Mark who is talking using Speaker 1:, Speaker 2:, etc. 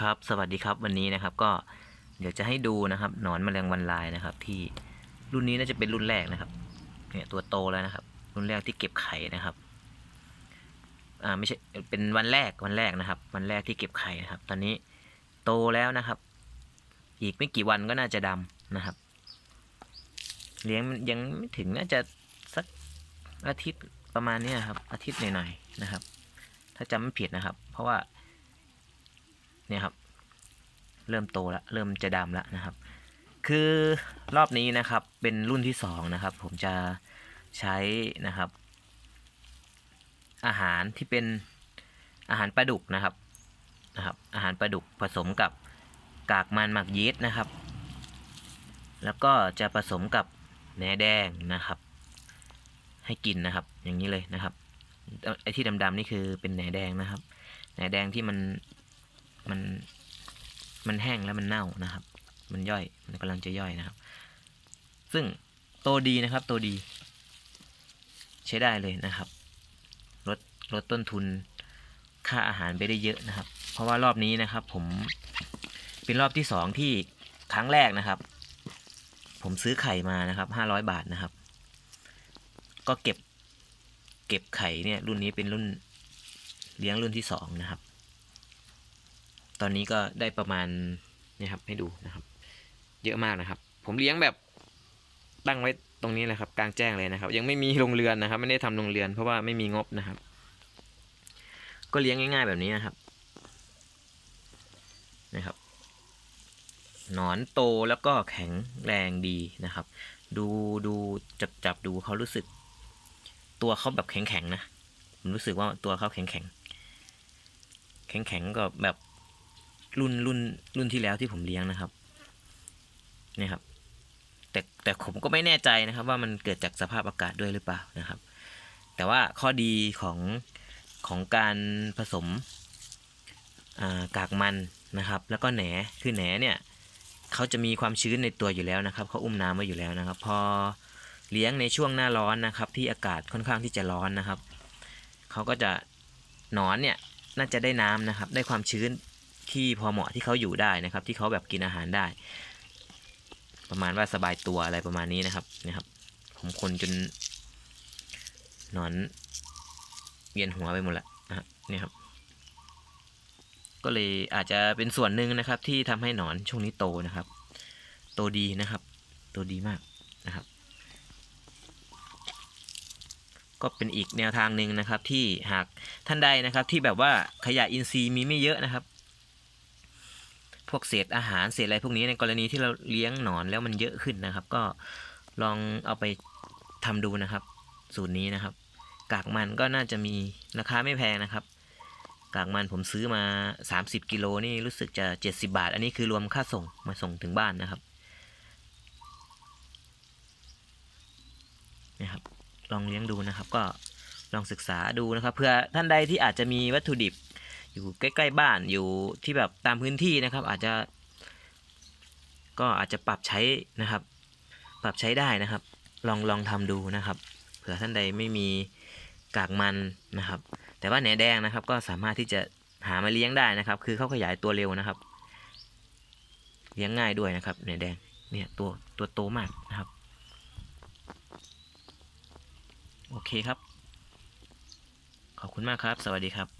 Speaker 1: ครับสวัสดีครับวันนี้นะครับก็เดี๋ยวจะให้ดูนะครับหนอนแมลงวันลายนะครับ ที่รุ่นนี้น่าจะเป็นรุ่นแรกนะครับเนี่ยตัวโตแล้วนะครับ รุ่นแรกที่เก็บไข่นะครับอ่าไม่ใช่เป็นวันแรกวันแรกนะครับ วันแรกที่เก็บไข่นะครับ ตอนนี้โตแล้วนะครับ อีกไม่กี่วันก็น่าจะดำนะครับ เลี้ยงยังไม่ถึงน่าจะสักอาทิตย์ประมาณนี้ครับ อาทิตย์หน่อยๆนะครับ ถ้าจำไม่ผิดนะครับ เพราะว่า เนี่ยครับ เริ่มโตแล้วเริ่มจะดำแล้วนะครับ คือรอบนี้นะครับเป็นรุ่นที่สองนะครับ ผมจะใช้นะครับ อาหารที่เป็นอาหารปลาดุกนะครับนะครับ อาหารปลาดุกผสมกับกากมันหมักยีสต์นะครับ แล้วก็จะผสมกับแหนแดงนะครับ ให้กินนะครับ อย่างนี้เลยนะครับไอ้ที่ดำๆนี่คือเป็นแหนแดงนะครับแหนแดงที่มัน มันมันแห้งแล้วมันเน่านะครับ มันย่อยมันกำลังจะย่อยนะครับ ซึ่งโตดีนะครับโตดี ใช้ได้เลยนะครับลดลดต้นทุนค่าอาหารไปได้เยอะนะครับ เพราะว่ารอบนี้นะครับ ผมเป็นรอบที่สองที่ครั้งแรกนะครับ ผมซื้อไข่มานะครับห้าร้อยบาทนะครับ ก็เก็บเก็บไข่เนี่ยรุ่นนี้เป็นรุ่นเลี้ยงรุ่นที่สองนะครับ ตอนนี้ก็ได้ประมาณนี่ครับให้ดูนะครับ เยอะมากนะครับ ผมเลี้ยงแบบตั้งไว้ตรงนี้แหละครับกลางแจ้งเลยนะครับ ยังไม่มีโรงเรือนนะครับ ไม่ได้ทำโรงเรือนเพราะว่าไม่มีงบนะครับ ก็เลี้ยงง่าย ๆแบบนี้นะครับนะครับหนอนโตแล้วก็แข็งแรงดีนะครับ ดูดูจับจับดูเขารู้สึก ตัวเขาแบบแข็งแข็งนะผมรู้สึกว่าตัวเขาแข็งแข็งแข็งแข็งก็แบบ รุ่นรุ่นรุ่นที่แล้วที่ผมเลี้ยงนะครับเนี่ยครับ แต่แต่ผมก็ไม่แน่ใจนะครับ ว่ามันเกิดจากสภาพอากาศด้วยหรือเปล่านะครับ แต่ว่าข้อดีของของการผสมากากมันนะครับ แล้วก็แหนคือแหนเนี่ยเขาจะมีความชื้นในตัวอยู่แล้วนะครับเขาอุ้มน้ำไว้อยู่แล้วนะครับ พอเลี้ยงในช่วงหน้าร้อนนะครับ ที่อากาศค่อนข้างที่จะร้อนนะครับเขาก็จะหนอนเนี่ยน่าจะได้น้ำนะครับ ได้ความชื้น ที่พอเหมาะที่เขาอยู่ได้นะครับ ที่เขาแบบกินอาหารได้ ประมาณว่าสบายตัวอะไรประมาณนี้นะครับนะครับ ผมคนจนนอนเวียนหัวไปหมดละนะฮะเนี่ยครับ ก็เลยอาจจะเป็นส่วนหนึ่งนะครับ ที่ทำให้หนอนช่วงนี้โตนะครับ โตดีนะครับ โตดีมากนะครับ ก็เป็นอีกแนวทางหนึ่งนะครับ ที่หากท่านใดนะครับ ที่แบบว่าขยะอินทรีย์มีไม่เยอะนะครับ พวกเศษอาหารเศษอะไรพวกนี้ในกรณีที่เราเลี้ยงหนอนแล้วมันเยอะขึ้นนะครับ ก็ลองเอาไปทำดูนะครับ สูตรนี้นะครับ กากมันก็น่าจะมีราคาไม่แพงนะครับ กากมันผมซื้อมา 30กิโลนี่รู้สึกจะ 70 บาท อันนี้คือรวมค่าส่งมาส่งถึงบ้านนะครับนี่ครับ ลองเลี้ยงดูนะครับ ก็ลองศึกษาดูนะครับเพื่อท่านใดที่อาจจะมีวัตถุดิบ อยู่ใกล้ๆบ้านอยู่ที่แบบตามพื้นที่นะครับ อาจจะ ก็อาจจะปรับใช้นะครับ ปรับใช้ได้นะครับ ลองลองทำดูนะครับเผื่อท่านใดไม่มีกากมันนะครับ แต่ว่าแหนแดงนะครับ ก็สามารถที่จะหามาเลี้ยงได้นะครับ คือเขาขยายตัวเร็วนะครับ เลี้ยงง่ายด้วยนะครับแหนแดงเนี่ยตัวตัวโตมากนะครับ โอเคครับ ขอบคุณมากครับ สวัสดีครับ